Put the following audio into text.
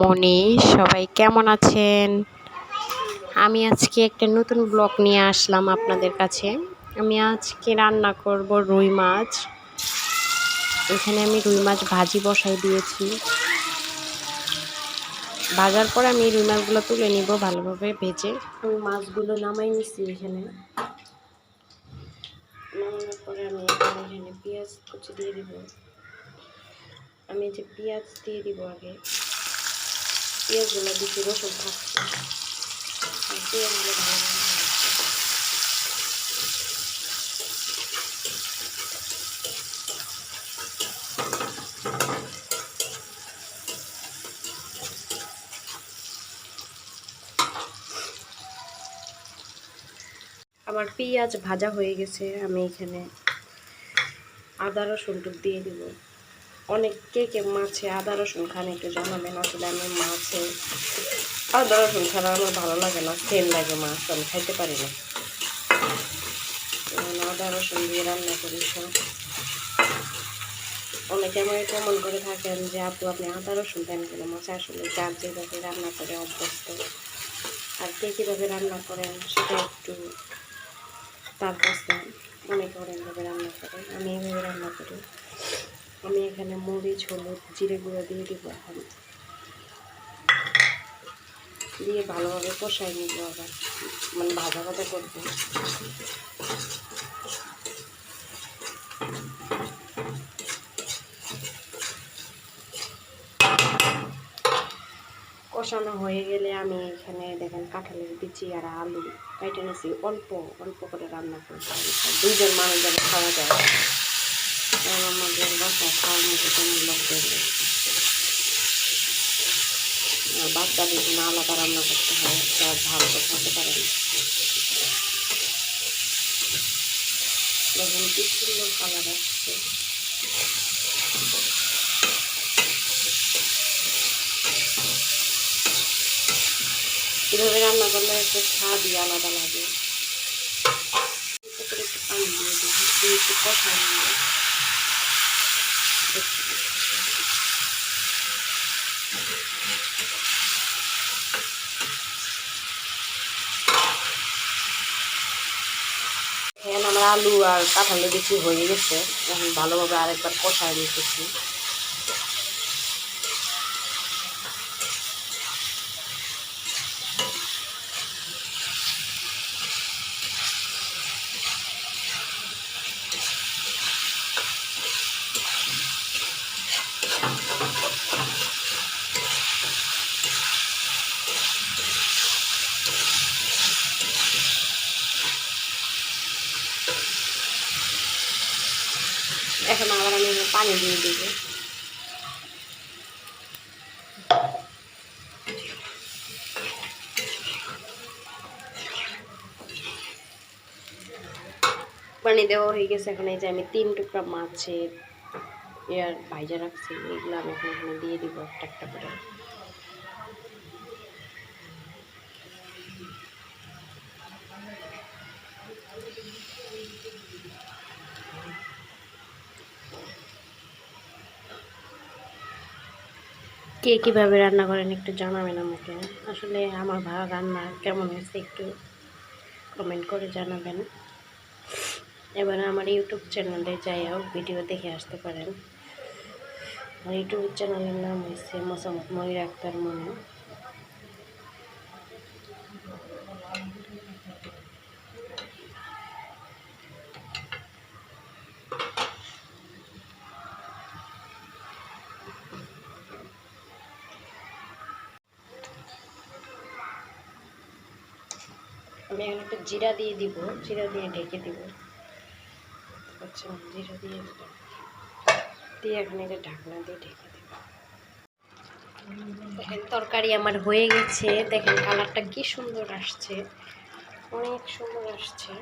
মনি সবাই কেমন আছেন? আমি আজকে একটা নতুন ব্লগ নিয়ে আসলাম আপনাদের কাছে। আমি আজকে রান্না করব রুই মাছ। এখানে আমি রুই মাছ ভাজি বসাই দিয়েছি। ভাজার পর আমি রুই মাছগুলো তুলে নিব ভালোভাবে ভেজে। আমি মাছগুলো নামাই নিচ্ছি এখানে। নামানোর পরে আমি এখানে পেঁয়াজ কুচি দিয়ে দিব। আমি যে পেঁয়াজ দিয়ে দিব আগে। পেঁয়াজগুলো দিচ্ছি রসুন থাকছে পেঁয়াজগুলো ভালো আমার পেঁয়াজ ভাজা হয়ে গেছে, আমি এখানে আদা রসুন দিয়ে দিব। অনেক কে কে মাছে, আদা, রসুন খান একটু জানাবেন, আসলে আমি মাছে, আদা, রসুন ছাড়া আমার ভালো লাগে না, সেম লাগে মাছ, আমি খাইতে পারি না। আদা, রসুন দিয়ে রান্না করি সব। অনেকে আমার কেমন করে থাকেন যে, আপু, আপনি আদা, রসুন দেন কেন? মাছ আসলে যার যেভাবে রান্না করে অভ্যস্ত, আর কে কীভাবে রান্না করেন সেটা একটু তার কাছে অনেকে অনেকভাবে রান্না করে, আমি এইভাবে রান্না করি। আমি এখানে মরিচ, হলুদ, জিরে গুঁড়ো দিয়ে দিব এখন। দিয়ে ভালোভাবে কষাই নিব আবার। মানে ভাজা ভাজা করব। কষানো হয়ে গেলে আমি এখানে দেখেন কাঁঠালের বিচি আর আলু কাইটে নিয়েছি অল্প অল্প করে রান্না করব। দুইজন মানুষ যেন খাওয়া যায়। আমাদের বাসায় খাওয়ার মতো কোনো লোকদের নেই আর বাচ্চাদের জন্য আলাদা রান্না করতে হয় তারা ঝাল তো খেতে পারে না দেখুন কি সুন্দর কালার আসছে এভাবে রান্না করলে একটু স্বাদই আলাদা লাগে একটু পানি দিয়ে দিই একটু কষা নিয়ে এখন আলু আর কাঁঠালে বেশি হয়ে গেছে। এখন ভালোভাবে আরেকবার কষায় নিতেছি। এখন আবার আমি পানি দিয়ে দিব। পানি দেওয়া হয়ে গেছে এখন, এই যে আমি তিন টুকরা মাছের ইয়ার ভাইজা রাখছি, এগুলো আমি এখন দিয়ে দিব একটা একটা করে। কে কীভাবে রান্না করেন একটু জানাবেন আমাকে। আসলে আমার ভালো রান্না কেমন হয়েছে একটু কমেন্ট করে জানাবেন। এবার আমার ইউটিউব চ্যানেলে যাই হোক, ভিডিও দেখে আসতে পারেন। আমার ইউটিউব চ্যানেলের নাম হয়েছে মোসাম্মদ ময়ূর আক্তার মনে। আমি এখন একটা জিরা দিয়ে দিব, জিরা দিয়ে ঢেকে দিব। আচ্ছা জিরা দিয়ে দিয়ে এখন এটা ঢাকনা দিয়ে ঢেকে দেব। দেখেন, তরকারি আমার হয়ে গেছে। দেখেন, কালারটা কি সুন্দর আসছে। অনেক সুন্দর আসছে।